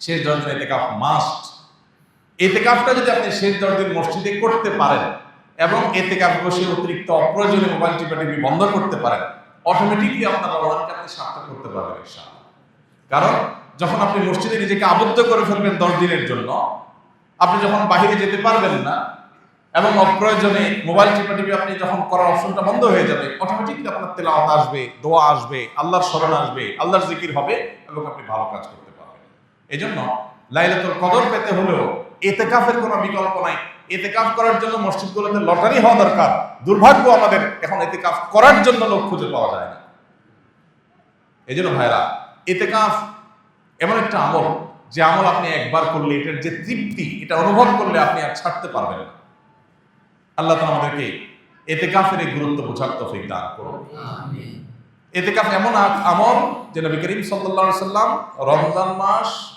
শেষ দশ দিন এতেকাফ মাস্ট এতেকাফটা যদি আপনি শেষ দশ দিন মসজিদে করতে পারেন এবং এতেকাফ বসে অতিরিক্ত অপ্রয়োজনীয় মোবাইল টিপা টিপি বন্ধ করতে পারেন অটোমেটিকলি আপনার রমজানকে আপনি সার্থক করতে পারবেন কারণ যখন আপনি মসজিদে নিজেকে আবদ্ধ করে ফেলবেন দশ দিনের জন্য, আপনি যখন বাইরে যেতে পারবেন না এবং অপ্রয়োজনে মোবাইল টিপা টিপি আপনি যখন করার অপশনটা বন্ধ হয়ে যাবে অটোমেটিকলি আপনার তেলাওয়াত আসবে, দোয়া আসবে, আল্লাহর স্মরণ আসবে, আল্লাহর জিকির হবে এবং আপনি ভালো কাজ করতে পারবেন এই জন্য লাইলাতুল কদর পেতে হলেও এতেকাফের কোনো বিকল্প নাই। এতেকাফ করার জন্য মসজিদগুলোতে লটারি হওয়া দরকার। দুর্ভাগ্য আমাদের এখন এতেকাফ করার জন্য লোক খুঁজে পাওয়া যায় না। এই জন্য ভাইরা এতেকাফ এমন একটা আমল যে আমল আপনি একবার করলে এটার যে তৃপ্তি এটা অনুভব করলে আপনি আর ছাড়তে পারবেন না। আল্লাহ তাআলা আমাদেরকে এতেকাফের এই গুরুত্ব বোঝার তৌফিক দান করুন। এতেকাফ এমন আমল যে নবী করিম আলাইহি সাল্লাম রমজান মাস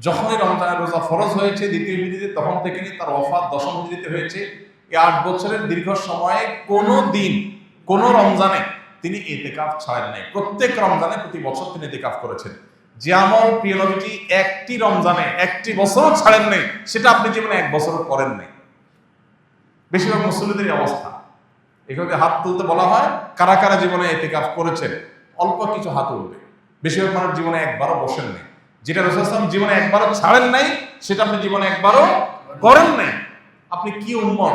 যখনই রমজানের রোজা ফরজ হয়েছে, দ্বিতীয় হিজরিতে তখন থেকে তার ওফাত দশম হিজরিতে হয়েছে। এই আট বছরের দীর্ঘ সময়ে কোনো দিন কোনো রমজানে তিনি এতেকাফ ছাড়েন নাই। প্রত্যেক রমজানে প্রতি বছর তিনি এতেকাফ করেছেন। যে আমল প্রিয় নবীজি, একটি রমজানে একটি বছরও ছাড়েন নাই, সেটা আপনি জীবনে এক বছরও করেন নাই। বেশিরভাগ মুসলিমদের অবস্থা। এখানে হাত তুলতে বলা হয়, কারা কারা জীবনে এতেকাফ করেছেন? অল্প কিছু হাত উঠবে। বেশিরভাগ মানুষ জীবনে একবারও বসেন নাই। যেটা রসুলাম জীবনে একবারও ছাড়েন নাই, সেটা আপনি জীবনে একবারও করেন নাই। আপনি কি উন্মত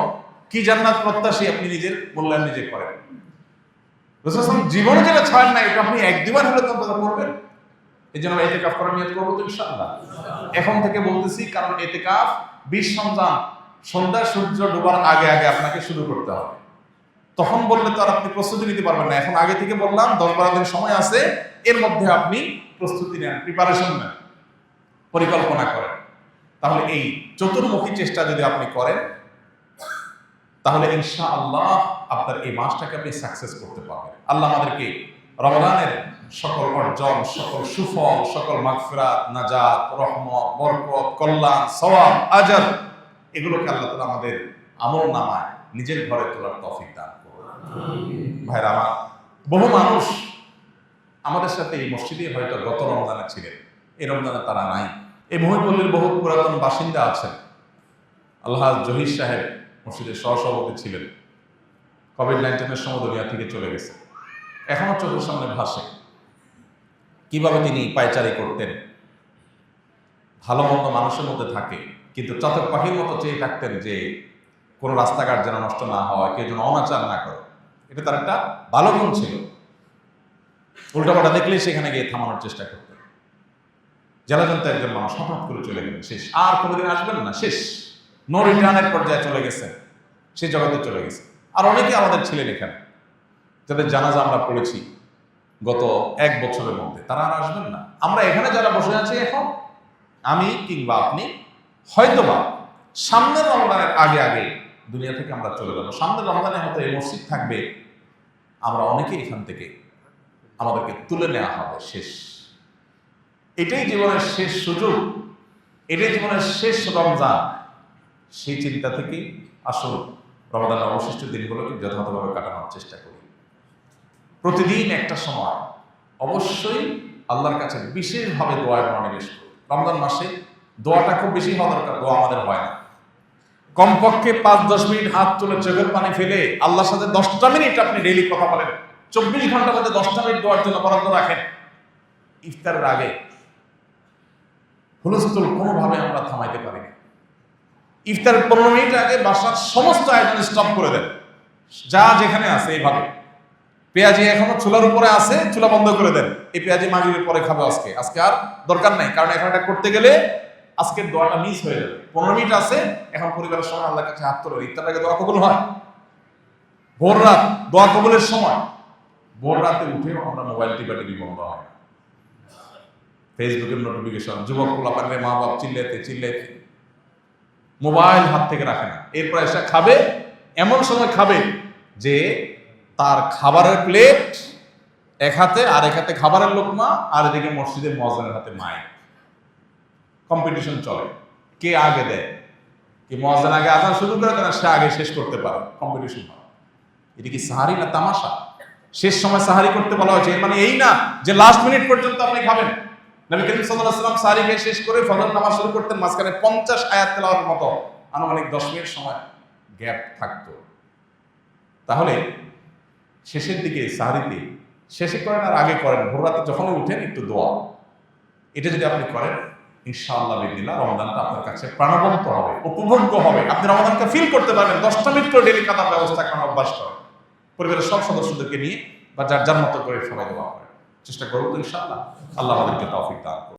কি জান্নাত প্রত্যাশী আপনি নিজের মূল্যায়ন নিজে করেন? রসুলাম জীবনে যেটা ছাড়েন নাই, এটা আপনি এক দুবার হলে তো করবেন। এই জন্য এতে কাফ করার নিয়ত করব তো ইনশাআল্লাহ। এখন থেকে বলতেছি, কারণ এতে কাফ, বিশ রমজান সন্ধ্যা সূর্য ডোবার আগে আগে আপনাকে শুরু করতে হবে। তখন বললে তো আর আপনি প্রস্তুতি নিতে পারবেন না। এখন আগে থেকে বললাম, দশ বারো দিন সময় আছে, এর মধ্যে আপনি প্রস্তুতি নেন প্রিপারেশন নেন, পরিকল্পনা করেন। তাহলে এই চতুর্মুখী চেষ্টা যদি আপনি করেন, তাহলে ইনশা আল্লাহ আপনার এই মাসটাকে আপনি সাকসেস করতে পারবেন। আল্লাহ আমাদেরকে রমজানের সকল অর্জন, সকল সুফল, সকল মাগফিরাত, নাজাত, রহমত, বরকত, কল্যাণ, সওয়াব আজাদ এগুলোকে আল্লাহ তাআলা আমাদের আমল নামায় নিজের ঘরে তোলার তৌফিক দান ভাইরা, আমার বহু মানুষ আমাদের সাথে এই মসজিদে হয়তো গত রমজানে ছিলেন, এই রমজানে তারা নাই। এই মহিপল্লীর বহু পুরাতন বাসিন্দা আছেন। আল্লাহ জহির সাহেব মসজিদের সহসভাপতি ছিলেন। কোভিড নাইন্টিনের সময় দুনিয়া থেকে চলে গেছে। এখনও চোখের সামনে ভাসে। কীভাবে তিনি পায়চারি করতেন? ভালো মন্দ মানুষের মধ্যে থাকে, কিন্তু চাতক পাখির মতো চেয়ে থাকতেন যে কোনো রাস্তাঘাট যেন নষ্ট না হয়, কেউ যেন অনাচার না করে। এটা তার একটা ভালো গুণ ছিল। উল্টাপাল্টা দেখলেই সেখানে গিয়ে থামানোর চেষ্টা করতেন জেলাজন্ত একজন মানুষ হঠাৎ করে চলে গেলেন, শেষ। আর কোনোদিন আসবেন না, শেষ। নো রিটার্নের পর্যায়ে চলে গেছে। সে জগতে চলে গেছে। আর অনেকে আমাদের ছিলেন এখানে, যাদের জানাজা আমরা পড়েছি গত এক বছরের মধ্যে। তারা আর আসবেন না। আমরা এখানে যারা বসে আছি এখন, আমি কিংবা আপনি, হয়তোবা সামনের রমজানের আগে আগে দুনিয়া থেকে আমরা চলে যাব। সামনে রমজানে হয়তো এই মসজিদ থাকবে, আমরা অনেকেই এখান থেকে আমাদেরকে তুলে নেওয়া হবে শেষ। এটাই জীবনের শেষ সুযোগ, এটাই জীবনের শেষ রমজান। সেই চিন্তা থেকেই আসল রমজানের অবশিষ্ট দিনগুলোকে যথাযথভাবে কাটানোর চেষ্টা করি। প্রতিদিন একটা সময় অবশ্যই আল্লাহর কাছে বিশেষভাবে দোয়ায় মনোনিবেশ করি রমজান মাসে দোয়াটা খুব বেশি হওয়া দরকার, দোয়া আমাদের হয় না। কমপক্ষে পাঁচ, দশ মিনিট হাত তুলে চোখের পানি ফেলে আল্লাহর সাথে দশটা মিনিট আপনি ডেইলি কথা বলেন। চব্বিশ ঘণ্টার মধ্যে দশটা মিনিট দোয়ার জন্য বরাদ্দ রাখেন। ইফতারের আগে। হুলস্থুল কোনোভাবে আমরা থামাইতে পারি ইফতারের পনেরো মিনিট আগে বাসার সমস্ত আয়োজন স্টপ করে দেন। যা যেখানে আছে এইভাবে। পেঁয়াজি এখনও চুলার উপরে আছে, চুলা বন্ধ করে দেন। এই পেঁয়াজি মাগরিবের পরে খাবে আজকে। আজকে আর দরকার নাই, কারণ এখন করতে গেলে আজকের দোয়াটা মিস হয়ে যাবে। পনেরো মিনিট আছে, এখন পরিবারের সময় আল্লাহর কাছে হাত তোলে। ইফতার আগে দোয়া কবুল হয়। ভোর রাত, দোয়া কবুলের সময়। ভোর রাতে উঠেও আমরা মোবাইল টিপা টিভি বন্ধ হয় ফেসবুকের নোটিফিকেশন যুবক পোলাপানের মা বাপ চিল্লাইতে চিল্লাইতে। মোবাইল হাত থেকে রাখে না। এরপর এসে খাবে, এমন সময় খাবে যে তার খাবারের প্লেট এক হাতে আর এক হাতে খাবারের লোকমা, আর এদিকে মসজিদের মজনের হাতে মায় কম্পিটিশন চলে। কে আগে দেয়? কি মজান আগে আজান শুরু করে না সে আগে শেষ করতে পারে? কম্পিটিশন হয়। এটা কি সাহারি না তামাশা? শেষ সময় সাহারি করতে বলা হয়েছে। মানে এই না যে লাস্ট মিনিট পর্যন্ত আপনি খাবেন। নবী করিম সাল্লাল্লাহু আলাইহি ওয়াসাল্লাম সারিকে শেষ করে ফজর নামাজ শুরু করতেন, মাঝখানে 50 আয়াত তেলাওয়াতের মতো। আনুমানিক 10 মিনিট সময় গ্যাপ থাকতো। তাহলে শেষের দিকে সাহারিতে, শেষে করেন আর আগে করেন। ভোর রাতে যখন উঠেন একটু দোয়া। এটা যদি আপনি করেন ইনশাআল্লাহ বিদিল্লাহ রমজানটা আপনার কাছে প্রাণবন্ত হবে, উপভোগ্য হবে। আপনি রমজানকে ফিল করতে পারবেন, দশটা মিনিট করে ডেলি কাদার ব্যবস্থা করার অভ্যাস করেন পরিবারের সব সদস্যদেরকে নিয়ে বা যার যার মতো করে সবাই দেওয়া হবে চেষ্টা করব ইনশাআল্লাহ। আল্লাহ আমাদেরকে তৌফিক দান